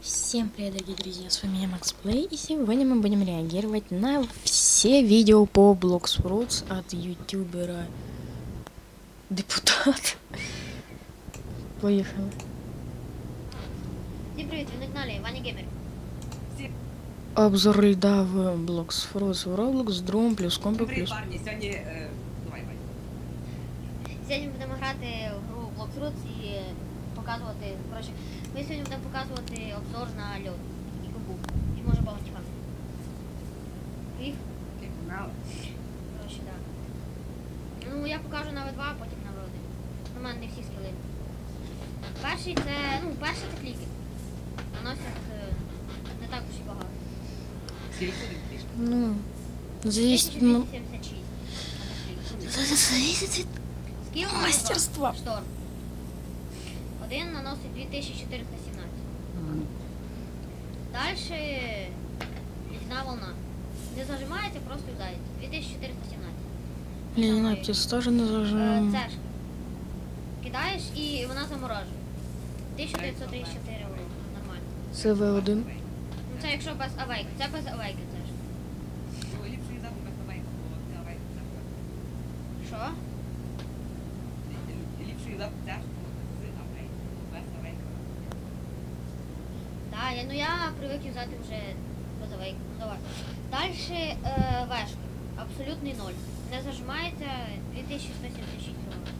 Всем привет, дорогие друзья, с вами я, Макс Плей, и сегодня мы будем реагировать на все видео по Blocks Fruits от ютубера Депутат. Поехали. Всім привіт, ви на каналі Ваня Геймер. Обзор льда в Blocks Fruits в Roblox з другом плюс компо Привіт, плюс. парні, сьогодні. Е, давай, давай. Сьогодні ми будемо грати в гру Blox Roots і е, показувати. Ми сьогодні будемо показувати обзор на льод і кубу. І може багато фан. Їх? Коротше, так. Ну, я покажу на В2, а потім на В1. У мене не всі скіли. Перший це, ну, перший це кліки. Наносять е, не так уж і багато. Скільки ти? Ну, зависит, ну, 1276. зависит від мастерства. Шторм. Один наносить 2417. Дальше ледяна волна. Не зажимаєте, просто ударите. 2417. Ліна, птиць теж не Е, зажим. Цешка. Кидаєш і вона заморожує. 1934 урона. Нормально. Це В1. Ну це якщо без авейки. Це без авейки цешка. Ну, ліпше їздати без авейку, бо ти авейку тяжко. Що? Лі- Ліпше їздати тяжко з авейку, без авейку. Да, я, ну я привик юзати вже. Ну. Дальше е, вешка. Абсолютний ноль. Не зажимається 2176 урона.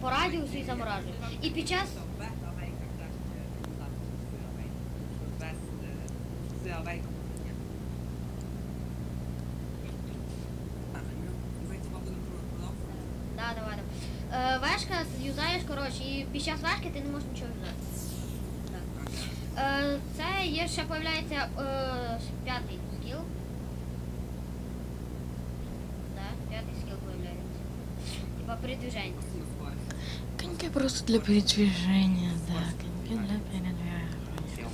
По радіусу і заморажує. І під час. Да, давай. Е, вешка юзаєш, коротше, і під час вешки ти не можеш нічого юзати. Е, це є ще появляється е, п'ятий скіл. Да, п'ятий скіл появляється. Типа передвіження. Коньки просто для передвижения, да, коньки для передвижения. Всё.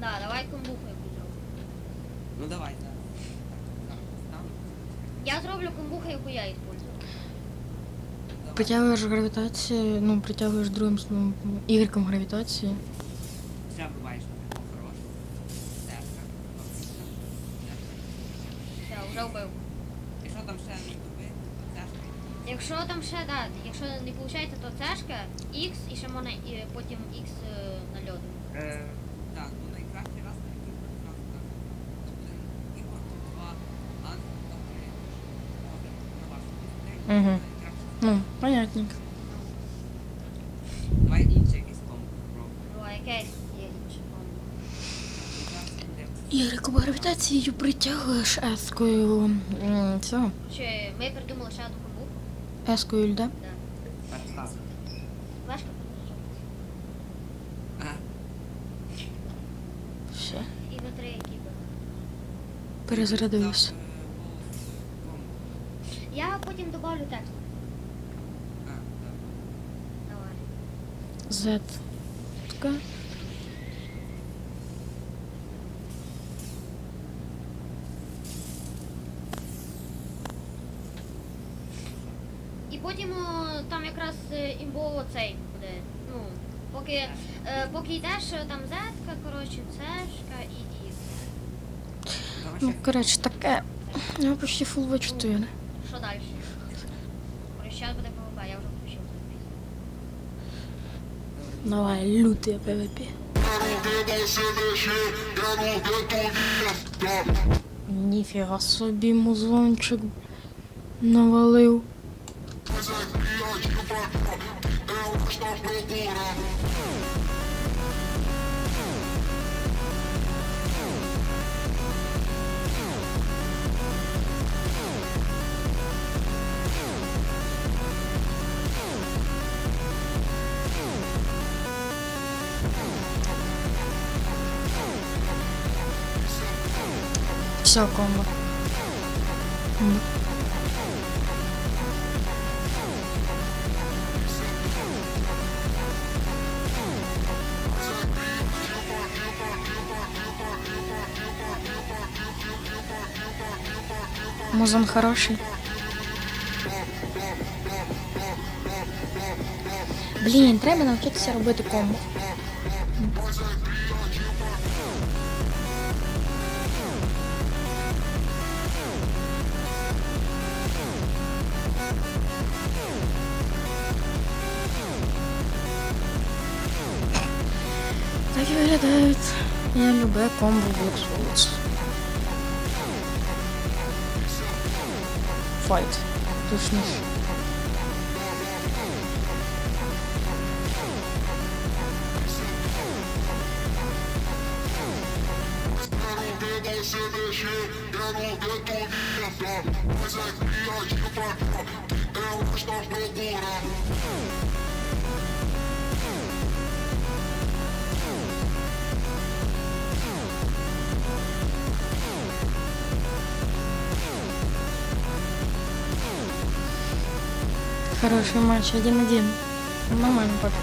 Да, давай комбуху яку зроблю. Ну давай, зараз. Так, ставлю. Я зроблю комбуху, яку я использую. Давай. Притягуєш гравітацію, ну, притягуєш другим ну, ігреком гравітації. Ще буваєш на такому хорошому. Тежка. Все, вже вбив. І що там ще не добити? Тежка. Якщо там ще, да, якщо не виходить, то цешка, X і ще можна і потім X е, на льоду. Е, Так, ну найкращий раз на який раз так. Один ігор, два, ан, та три. Може, на вашу дисплеї. Мгм. Найкраще. Ну, понятненько. Давай інший якийсь комп попробуй. Ну, а якесь є інше комбо. Зараз гравітацією притягуєш ескою. м, Цього. Чи ми придумали ще одну комбуху? Ескою льда. Да. Перестав. Вешка. Ага. Все. І на три. Так, е. Я потім добавлю текст. А, так. Давай. Така. І потім о, там якраз е, імбово цей буде. Ну, поки, е, поки йдеш, е, там зетка, коротше, цешка і і. Ну, коротше, таке. Я почти full V4. Що далі? Коротше, зараз буде ПВП, я вже включив цю пісню. Давай, лютий ПВП. Ніфіга собі музончик навалив. М. Музон хороший. Блін, треба навчитися робити комбо. і виглядають. Я люблю комбо Bloxwoods. Файт. Точніше. Quero ver você mexer, quero ver tu dançar. Mas é criativo pra cá, ela está procurando. Хороший матч, один-один. Нормально пока.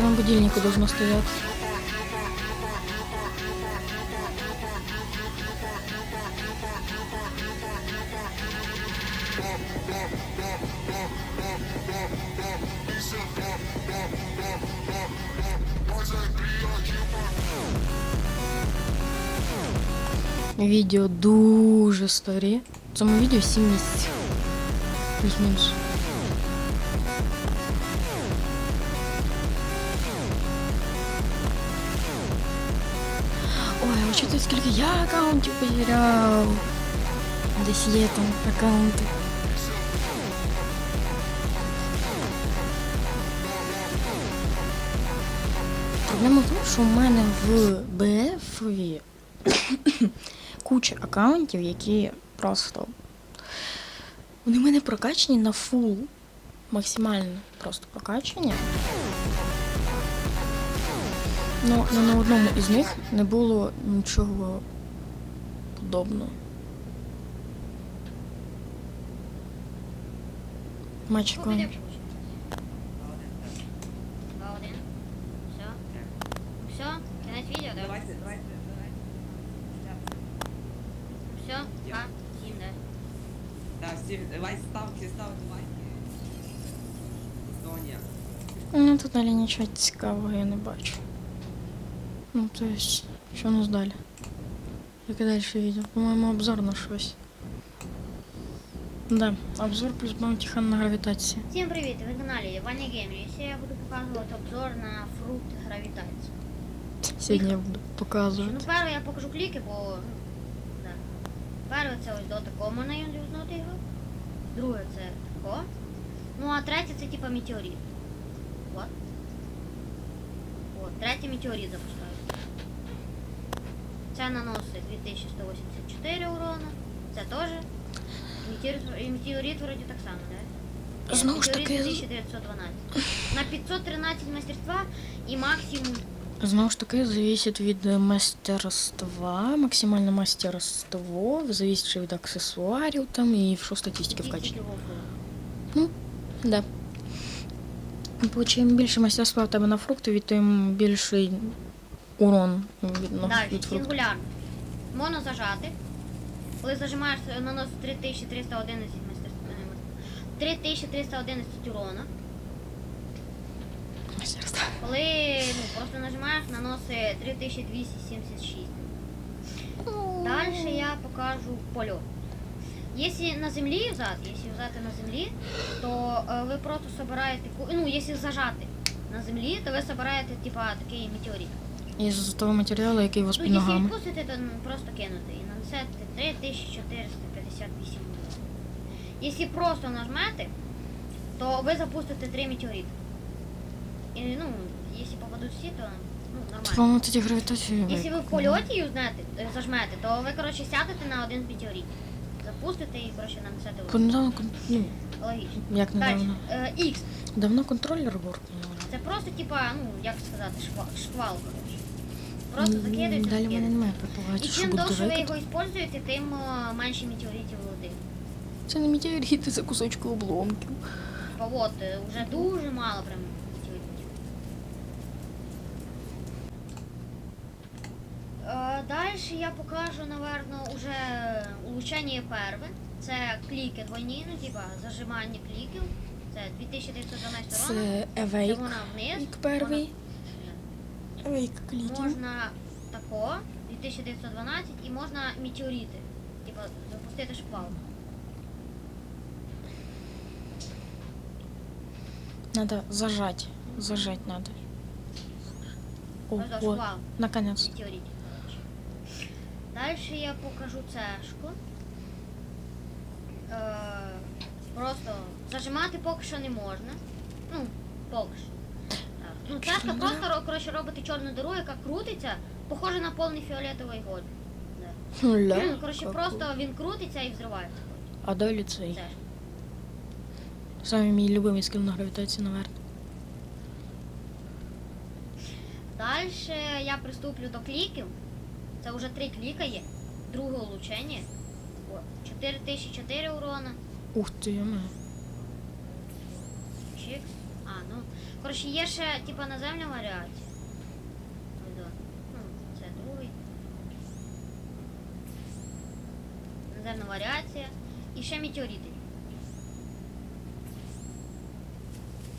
На будильнику должно стоять. дуже старі. Цьому відео 7 місяців. Плюс-мінус. Ой, а учитывая, скільки я аккаунтів потеряв. Десь є там аккаунти. Проблема в тому, що в мене в БФ куча аккаунтів, які просто. Вони в мене прокачані на фул. Максимально просто прокачані. Ну, але на одному із них не було нічого подобного. Ну, кон. піде получиться. Два, один. Все. Все, кінець відео, да? Давайте, давайте, давайте. Все, Я. два, сім, да. Давай ставки. Ну тут далі нічого цікавого я не бачу. Ну, то есть, що у нас далі? Яке далі відео? По-моєму, обзор на щось. Да, обзор плюс баунтихан на гравітації. Всім привіт! Ви на каналі Ваня Геймер. Сьогодні я буду показувати обзор на фрукт гравітації. Сьогодні я буду Ну, показувати. перше я покажу кліки, бо. ну, Да. Перше це ось до такого можна юзнути його. Друге це тако. Ну а третє це типа метеорит. От. От, третій метеорит запускаю. Це наносить 2184 урона. Це теж. Метеорит, і метеорит вроді так само, да? Знову ж Метеорит таки- 1912. На 513 мастерства і максимум Знову ж таки, зависит від е, мастерства, максимальне мастерство, зависит від аксесуарів там і що статистики. 10 вовків. Да. Бо чим більше мастерства в тебе на фрукти, тим більший урон від, ну, Далі, від фрукту. сингулярно. Можна зажати. Коли зажимаєш, наносить 3311 мастерства. 3311 урона. Коли ну, просто нажимаєш, наносить 3276. Далі я покажу польот. Якщо на землі взяти, якщо взяти на землі, то ви просто собираєте, ну, якщо зажати на землі, то ви собираєте типа такий метеорит. Із того матеріалу, який у вас Ну, під якщо ногами. відпустити, то ну, просто кинути і нанесете 3458 урона. Якщо просто нажмете, то ви запустите 3 метеорита. І, ну, якщо попадуть всі, то ну, нормально. По-моєму, тоді гравітацію. Якщо ви в польоті е, зажмете, то ви, коротше, сядете на один з метеоритів. Запустите і, коротше, нанесете урон. Недавно, кон- ну, Логічно. як Далі. недавно. Е, X. Давно контролер воркнув. Це просто, типа, ну, як сказати, шквал, шквал коротше. Просто закидаєте. Далі в мене закидаєте. немає І предполагати, що чим буде довше ви викид. його використовуєте, тим е, менше метеоритів летить. Це не метеорити, це кусочки обломків. Типа от, е, вже дуже мало прям метеоритів. Далі я покажу, наверно, уже улучшення перве. Це кліки двойні, ну типа зажимання кліків. Це 2912 урона. Це Це вона вниз. Перший. Евейк. Можна тако, 2912, і можна метеорити. Типа запустити шквал. Надо зажать. Зажать надо. О, Ось вот. шквал. Наконец. Метеорит. Дальше я покажу цешку. Е, просто зажимати поки що не можна. Ну, поки що. Так. Ну, цешка просто коротше, робити чорну диру, яка крутиться, похоже на повний фіолетовий голь. Да. Ну, коротше, просто він крутиться і взривається. А далі цей. Цешка. Самый мій любимий скіл на гравітації, наверное. Далі я приступлю до кліків. Це вже три кліка є. Друге улучшення. О, 4004 урона. Ух ти, яме. Чик. А, ну. Коротше, є ще типа наземна варіація. Ну, це другий. Наземна варіація. І ще метеорити.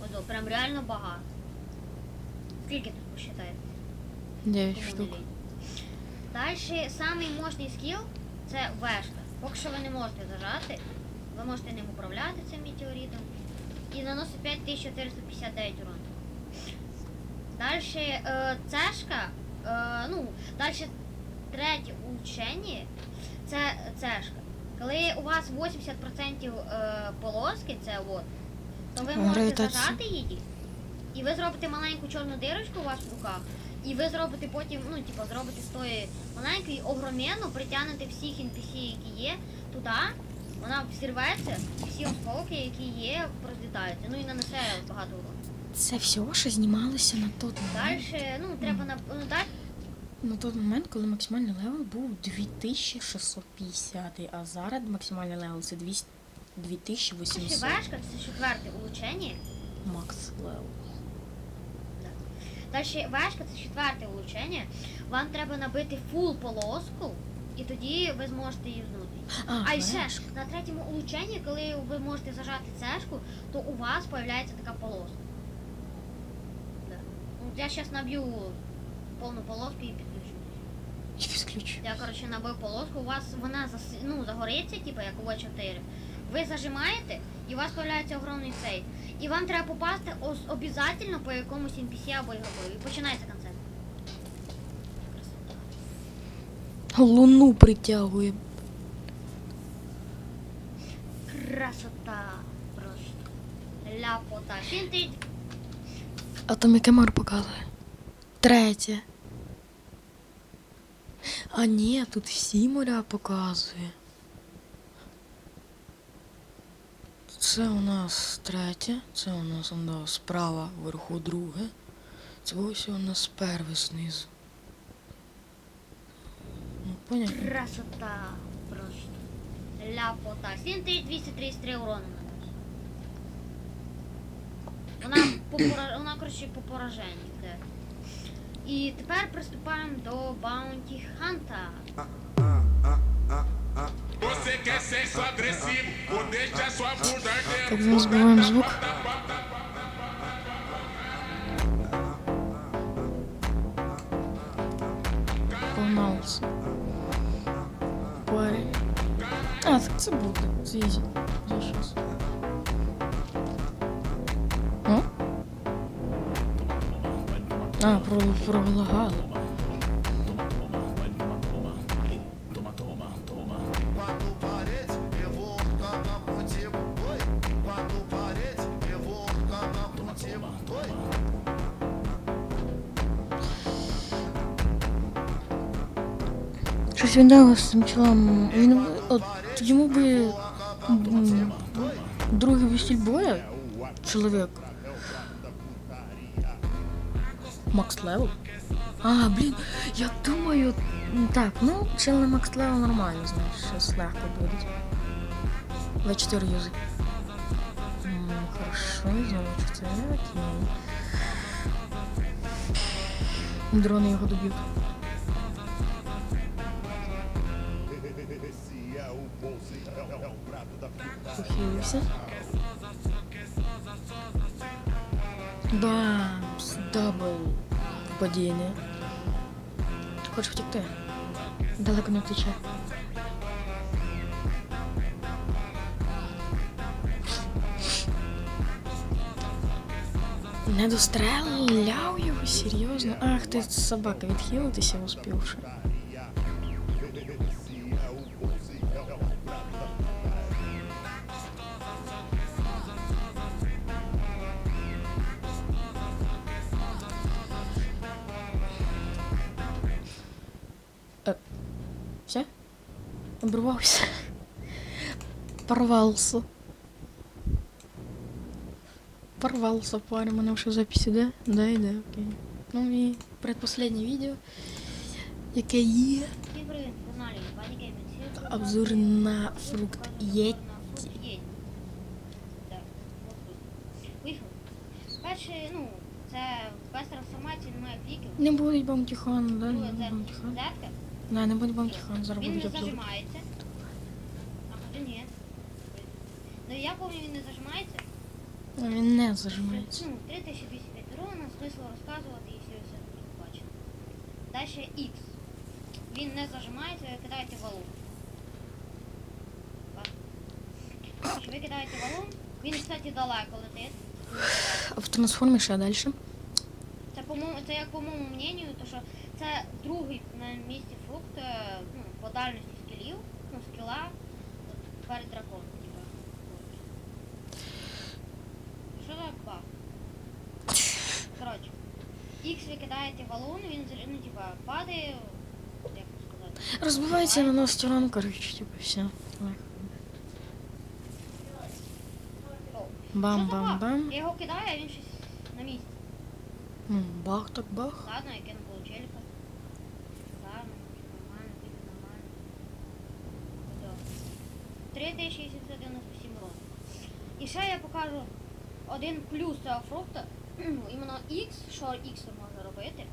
Ось прям реально багато. Скільки тут посчитаєте? 9 штук. лінь. Далі самий мощний скіл це вешка. Поки що ви не можете зажати, ви можете ним управляти цим метеоритом. І наносить 5459 урон. Далі е, цешка, е, ну, далі третє улучшення це цешка. Коли у вас 80% е, полоски, це от, то ви можете зажати її. І ви зробите маленьку чорну дирочку у вас в руках. І ви зробите потім, ну, типу, зробите з тої маленької огроменну, притягнете всіх NPC, які є туди, вона взірветься, і всі осколки, які є, розлітаються. Ну і нанесе багато урону. Це все, що знімалося на той момент. Далі, ну, треба на ну, далі На той момент, коли максимальний левел був 2650, а зараз максимальний левел це 200 2800 вешка, це четверте улучшення. макс левел. Далі вешка, це четверте улучшення. Вам треба набити фул полоску, і тоді ви зможете юзнути. А, А і ще на третьому улучшенні, коли ви можете зажати цешку, то у вас з'являється така полоска. Да. Ну, я зараз наб'ю повну полоску і підключу. І підключу. Я, коротше, набив полоску, у вас вона зас... ну, загориться, типу, як у В4. Ви зажимаєте, і у вас з'являється огромний цей. І вам треба попасти обов'язково по якомусь NPC або ігрокові. І починається концерт. Луну притягує. Красота просто. Ляпота. А там яке мар показує? Третє. А ні, тут всі моря показує. Це у нас третє, це у нас он, да, справа вверху друге. Це ось у нас перше знизу. Ну, понятно. Красота просто. Ляпота. 7233 урона. Вона по пора- вона, коротше, по пораженню йде. І тепер приступаємо до Bounty Hunter. Você quer sexo agressivo, ou deixa sua bunda Так, зараз збиваємо звук. Погналися. Парень. А, так це буде. Це ізі. За щось. О? А, про, пролагали. Щось з цим чолом. Він от йому би другий весіль боя чоловік. Макс левел? А, блін, я думаю. Так, ну, чел на макс левел нормально, знаєш, щось легко буде. В4 юзи. Хорошо, чи це окей. Дрони його доб'ють. Похилився. Бамс! Дабл падіння. Хочеш втекти? Далеко не втече. Не достреляв його, серйозно? Ах, ти собака, відхилитися успівши. Обрывался. Порвался. Порвался парень, мене вже запись іде? Да, іде, окей. Ну і предпоследнє відео, яке є обзор на фрукт. Поїхали. Перше, ну, це без трансформації немає кліків. Не будуть бомтіхон, да? Не будуть бомтіхон. Да, не будь бомтіхон, зараз Він будуть не обзор. зажимається. А хоча ні. Ну я пам'ятаю, він не зажимається. А, Він не зажимається. Ну, 3205 урона, смисло розказувати і все все бачите. Далі X. Він не зажимається, ви кидаєте валун. Ви кидаєте валун, він, кстати, далеко летить. А в трансформі ще далі. Це, по-моєму, це як по моєму мнению, то що це другий на місці фрукт е, ну, по дальності скілів, ну, скіла от, перед драконом. Типа. Що за баг? Коротше, X ви кидаєте валун, він ну, типа, падає, як сказати. Розбивається на нас урон, коротше, типу, все. Бам-бам-бам. Я його кидаю, а він щось на місці. Ну, бах так бах. Ладно, я кину получелька. Ладно, нормально, типа нормально. Все. 3897 урон. І ще я покажу один плюс цього фрукта. Іменно X, що X робити.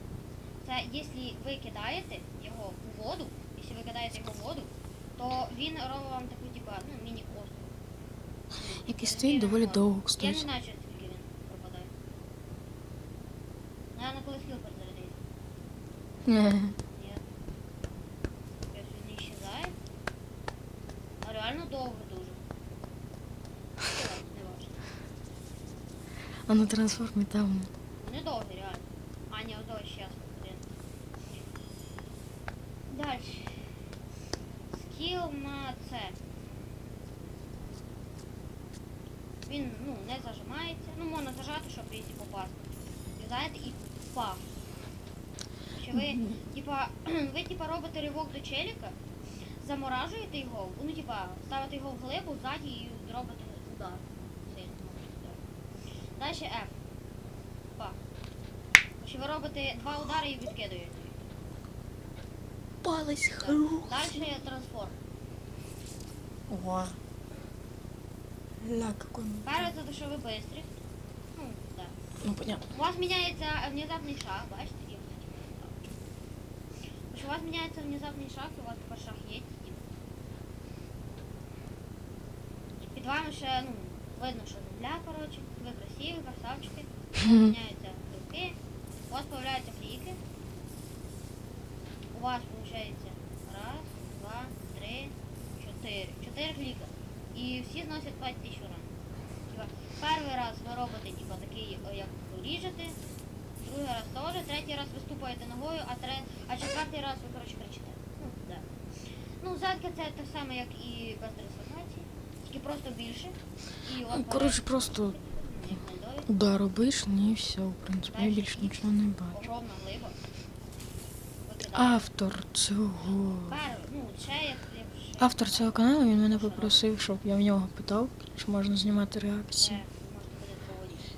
Це якщо ви кидаєте його у воду, якщо ви кидаєте його в воду, то він робить вам таку, типа, ну, міні-остров. Який стоїть доволі довго, Я не кстати. знаю, через скільки він пропадає. Наверное, коли скіл перезарядиться. Ні. Нет. То есть он не исчезает. А реально довго дуже. Все, не важно. А на трансформі там. типа, ви типа робите ривок до челіка, заморажуєте його, ну типа, ставите його в глибу ззаді і робите удар. Далі F. Пах. Що ви робите два удари і відкидаєте. Палець Далі трансформ. Ого. Ля, какой. Перше це те, що ви бистрі. Ну, так. Ну, понятно. У вас міняється внезапний шаг, бачите? Я кстати, так. Що у вас міняється внезапний шаг, і у вас тепер шаг є. типу. Під вами ще, ну, видно, що земля, коротше. Ви красиві, красавчики. Міняються руки. У вас появляються кліки. У вас виходить раз, два, три, чотири. Чотири кліка. І всі зносять 5 тисяч. Типа, перший раз ви робите типа, такий, як ріжете, другий раз теж, третій раз ви ступаєте ногою, а, тре... а четвертий раз ви, коротше, кричите. Ну, да. Ну, задка це те саме, як і без трансформації, тільки просто більше. І от Ну, коротше, просто удар робиш, ну і все, в принципі, я більше нічого не бачу. Огромна глиба. Автор цього. Пер, ну, як. Автор цього каналу він мене попросив, щоб я в нього питав, чи можна знімати реакції. ви можете буде проводити.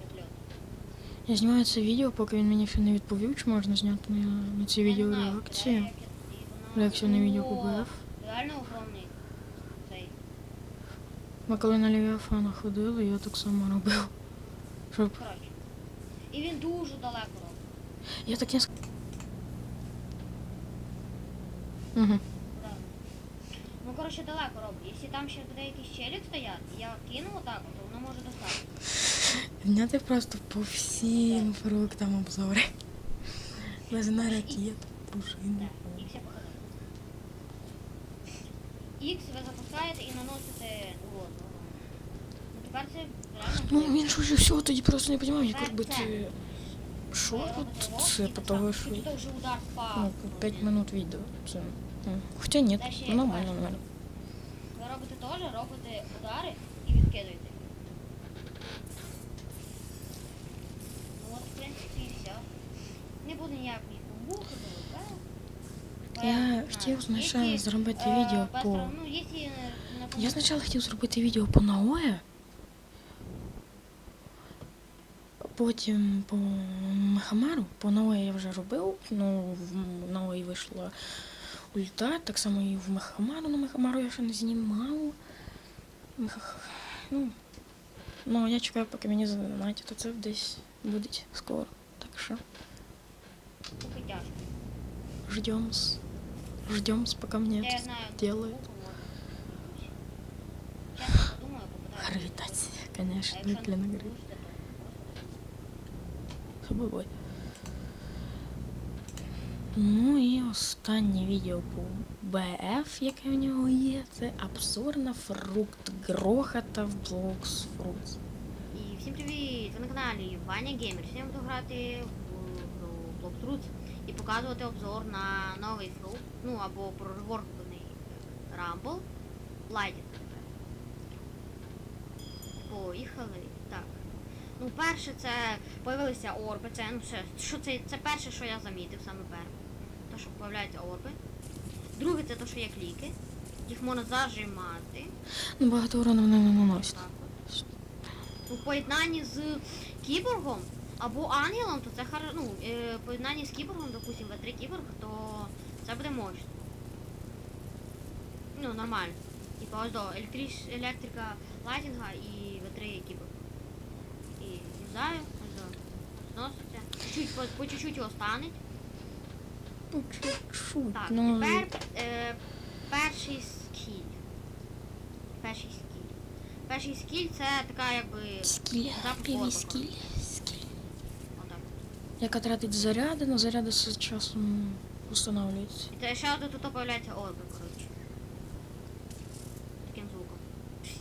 Як льот. Я знімаю це відео, поки він мені ще не відповів, чи можна зняти на, на ці не відео реакції. Реакцію на відео КБФ. Реально огромний цей. Ми коли на Левіафана ходили, я так само робив. Щоб. Коротше. І він дуже далеко робить. Я таке ск... Угу. Коротше, далеко роблю. Якщо там ще буде якийсь челік стояти, я кину отак, от, то воно може достати. Зняти просто по всім фруктам обзори. Без на ракет, пружини. Так, X я показав. X ви запускаєте і наносите урон. Ну, тепер це реально. Ну впливає. він ж уже все, тоді просто не розумію, як робити. Що робите Це того, що. Вже удар. Ну, 5 минут відео. Це. Хоча ні, нормально, нормально. Ви робите теж, робите удари і відкидуєте. Ну от, в принципі, і все. Не буде ніякої бумбухи, Я хотів спочатку зробити відео по. Ну, е, Я спочатку хотів зробити відео по Наое. Потім по Мехамару. По Наое я вже робив. Ну, в Наої вийшла ульта. Так само і в Мехамару. На Мехамару я ще не знімав. Мех... Ну, ну, я чекаю, поки мені задонатять, то це десь буде скоро. Так що Поки тяжко. ждем-с. Ждем-с, пока мне Я это знаю. делают. букву, от. Чесно подумаю, попитаю. Гравитация, А конечно, якщо для не нагры. получиться, то Собой. Ну і останнє відео по БФ, яке в нього є, це обзор на фрукт грохота в Blox Fruits. І всім привіт! Ви на каналі Ваня Геймер. Сьогодні буду грати в гру Block і показувати обзор на новий фрукт, ну або прореворкований Rumble Lightning. Поїхали. Так. Ну, перше це появилися орби. Це, ну, все, що це, це перше, що я замітив, саме перше. Що появляються орби. Друге, це те, що є кліки. Їх можна зажимати. Ну, багато урону вони не наносять. Так от. У поєднанні з кіборгом або ангелом, то це хар... ну, е, в поєднанні з кіборгом, допустим, в 3 кіборг, то це буде мощно. Ну, нормально. Типа ось до електрич... електрика лайтінга і в 3 кіборг. І юзаю, ось до зноситься. По чуть-чуть його станеть. Ну, чуть-чуть, Так, ну, тепер е, перший скіль. Перший скіль. Перший скіль це така якби. скіль, запуск скіль, скіль. Отак. Яка тратить заряди, но заряди з часом встановлюються. І це ще один тут появляється орби, коротше. Таким звуком. Що?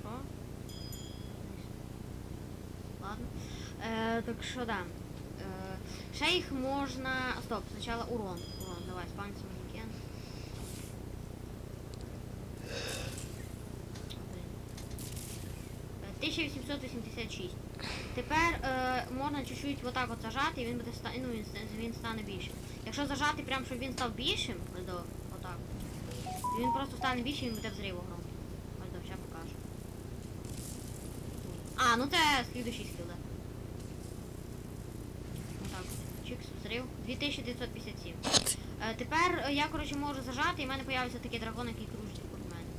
Що? Ладно. Е, так що да. Е, ще їх можна. Стоп, спочатку урон. Урон, давай, спамся манекен. Е, 1886. Тепер е, можна чуть-чуть отак от зажати, і він буде ста... ну, він, він стане більшим. Якщо зажати прям, щоб він став більшим, до, отак. Він просто стане більшим, він буде взрив огромний. Ось до, покажу. А, ну це слідуючий скіл, да. Отак. Чикс, 2957. Е, тепер е, я, коротше, можу зажати, і в мене появиться такий дракон, який кружить вокруг мене.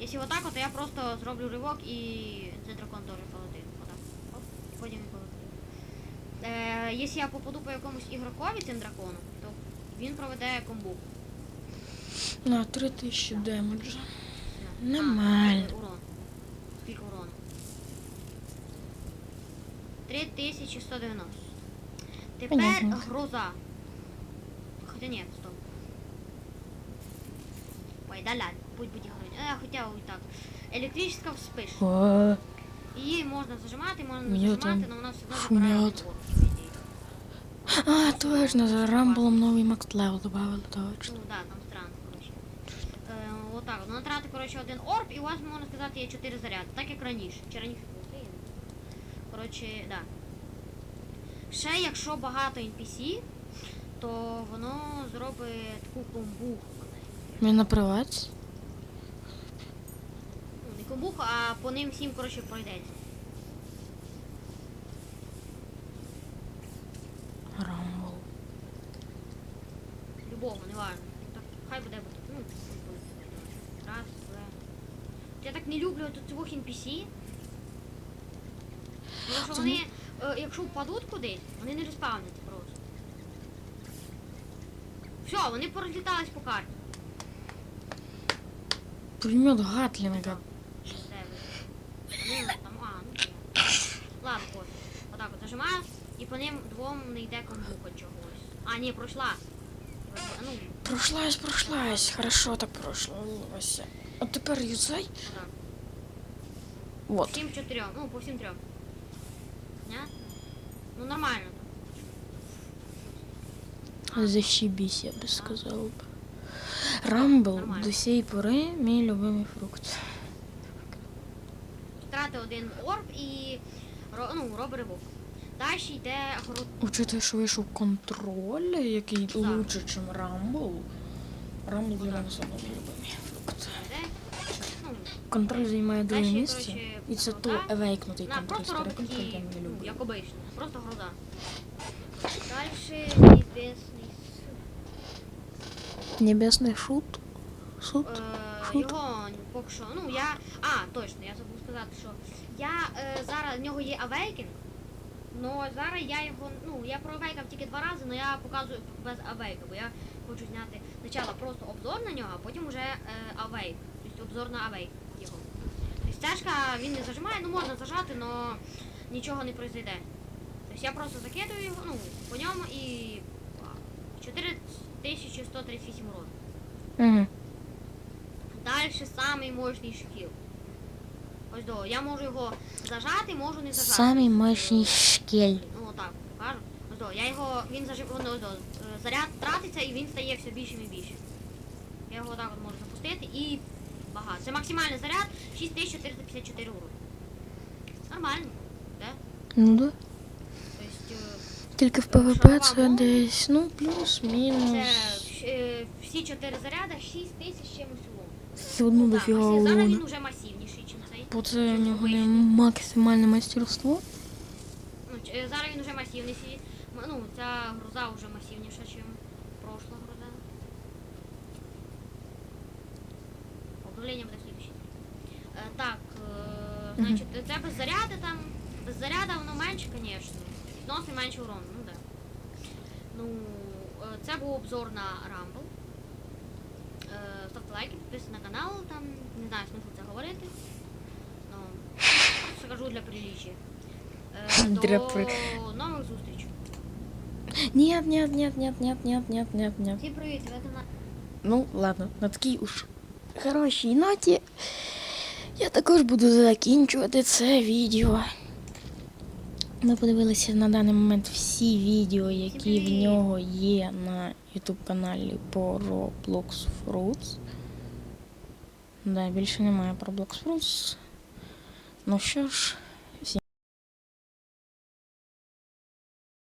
Якщо отак, от, то я просто зроблю ривок і цей дракон теж полетить. Отак. Оп, і потім він полетить. Е, якщо я попаду по якомусь ігрокові цим драконом, то він проведе комбу. На 3000 демеджа. А, Нормально. е, урон. Скільки урону? 3190. Тепер Понятно. гроза. Хоча ні, стоп. Ой, да ладно, пусть буде гроза. Е, хоча і так. Електрична вспиш. О, Її можна зажимати, можна не Мені зажимати, там але вона все одно забирає шумят. А, точно, за Рамблом новий макс левел добавили, точно. Ну да, там странно, коротше. Е, отак, вона тратить, коротше, один орб, і у вас, можна сказати, є 4 заряди, так як раніше. Чи раніше було. Коротше, да. Ще якщо багато NPC, то воно зробить таку комбуху. Він на приватці? Ну, не комбуху, а по ним всім, коротше, пройдеться. Рамбл. Любого, не важно. Так, хай буде ну, раз, два. Я так не люблю тут цих NPC. Тому що вони, якщо впадуть кудись, вони не респавняться просто. Все, вони порозлітались по карті. Пулемет? Ну, там, а, ну. Ладно, пофіг. Отак от зажимаю, і по ним двом не йде комбуха чогось. А, ні, пройшла. Ну, Прошлась, прошлась. Хорошо так прошлася. А тепер юзай. Вот. Всім чотирьом, ну, по всім трьом. Ну, нормально. Защебись, я би сказав. Рамбл Нормально. до сей пори мій любимий фрукт. Втрати один орб і ро- ну, робить ривок. Далі йде город. Учитывая, що вийшов контроль, який лучше, ніж Рамбл. Рамбл для мене все одно мій любимий. Ну, Контроль займає друге Дальше, місце. І це то евейкнутий на, контроль. просто Старий робить контроль я її, не люблю. як обично. Просто гроза. Далі небесний Небесний шут. Суд. Е, Шут. його поки що. Ну я. А, точно, я забув сказати, що я е, зараз в нього є Awakening, но зараз я його. Ну, я проавейкав тільки два рази, але я показую без авейка, бо я хочу зняти спочатку просто обзор на нього, а потім вже е, авейк. Тобто обзор на авейк стежка він не зажимає, ну можна зажати, але нічого не произойде. Тобто я просто закидую його, ну, по ньому і. 4138 урон. Угу. Далі самий мощний шкіл. Ось до, я можу його зажати, можу не зажати. Самий мощний шкель. Ну отак покажу. Ось до, я його, він зажив, воно ось до, заряд тратиться і він стає все більшим і більшим. Я його отак от можу запустити і багато. Це максимальний заряд 6454 урони. Нормально, да? Ну да. Тобто е, Тільки в ПВП це десь, ну, плюс-мінус. це е, всі 4 заряда 6000 з чимось урон. Все одно Ну, дофіга зараз він урона. уже масивніший, ніж цей. Бо це в нього не максимальне майстерство. Ну, ч- е, зараз він вже масивний. сі- м- Ну, ця груза вже масивніша, ніж Обновлення буде слідуще. Е, так, е, Мгм. значить, це без заряду там. Без заряду воно менше, звісно. Зносить менше урон, ну да. Ну, е, це був обзор на Rumble. Е, ставте лайки, підписуйтесь на канал, там не знаю, смисл це говорити. Ну, просто кажу для приліччя. Е, Для до при- нових зустрічей. Нет, нет, нет, нет, нет, нет, нет, нет, нет. Всім привіт, ви на Ну, ладно, на такій уж хорошій ноті я також буду закінчувати це відео. Ми подивилися на даний момент всі відео, які в нього є на YouTube каналі по Roblox Fruits. Да, більше немає про Roblox Fruits. Ну що ж,